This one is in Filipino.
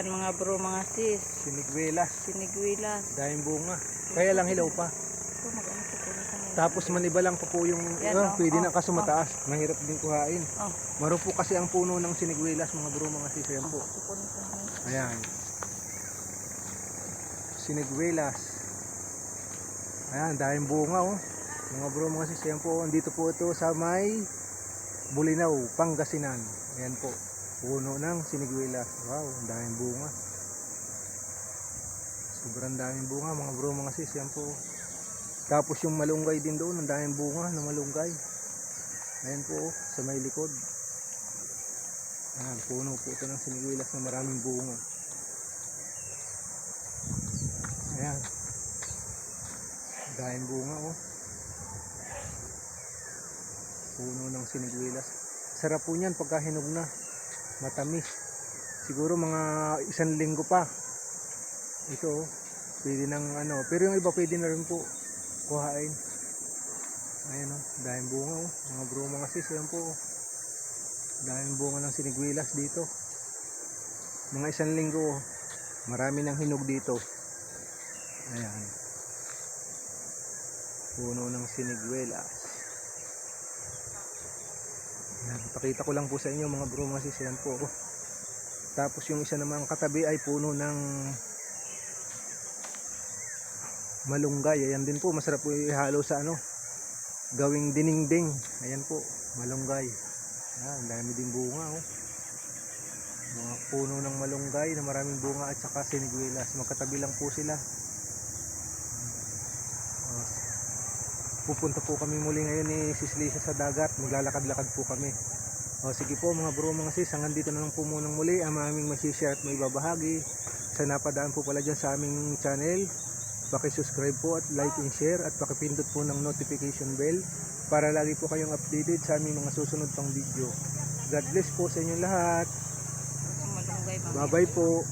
Siniguelas. Sinigwelas. Siniguelas. Dahil bunga. Kaya lang hilaw pa. Ito, mag-ano po po. Tapos maniba lang pa po yung, Yan, ah, oh, pwede oh, na kaso oh. mataas. Mahirap din kuhain. Oh, Maro po kasi ang puno ng sinigwelas, mga bro, mga sis. Ayan po. ngayon. Ayan. Sinigwelas. Ayan, dahil bunga oh. Mga bro, mga sis, ayan po. Andito po ito sa may Bulinaw, Pangasinan. Ayan po. Puno ng sinigwelas. Wow, ang daming bunga. Sobrang daming bunga, mga bro, mga sis. Ayan po. Tapos yung malunggay din doon, ang daming bunga na malunggay. Ayan po, oh, sa may likod. Ayan, puno po ito ng sinigwilas na maraming bunga. Ayan. Dahil bunga oh. Puno ng sinigwilas. Sarap po niyan pagka hinog na. Matamis. Siguro mga isang linggo pa. Ito oh. Pwede ng ano. Pero yung iba pwede na rin po kuhain. Ayan oh. Dahil bunga oh. Mga bro mga sis. Ayan po oh. Daming bunga ng sinigwilas dito. Mga isang linggo, marami ng hinog dito. Ayan. Puno ng sinigwilas. Ayan, pakita ko lang po sa inyo mga bro, mga sis, yan po. Tapos yung isa namang katabi ay puno ng malunggay. Ayan din po, masarap po ihalo sa ano, gawing diningding. Ayan po, malunggay. Ayan, dami din bunga oh. Mga puno ng malunggay na maraming bunga at saka siniguelas. Magkatabi lang po sila. Pupunta po kami muli ngayon ni Sis Lisa sa dagat. Maglalakad-lakad po kami. O sige po mga bro mga sis, hanggang dito na lang po munang muli ang aming masishare at may babahagi. Sa napadaan po pala dyan sa aming channel, subscribe po at like and share at pakipindot po ng notification bell para lagi po kayong updated sa aming mga susunod pang video. God bless po sa inyong lahat. Bye bye po.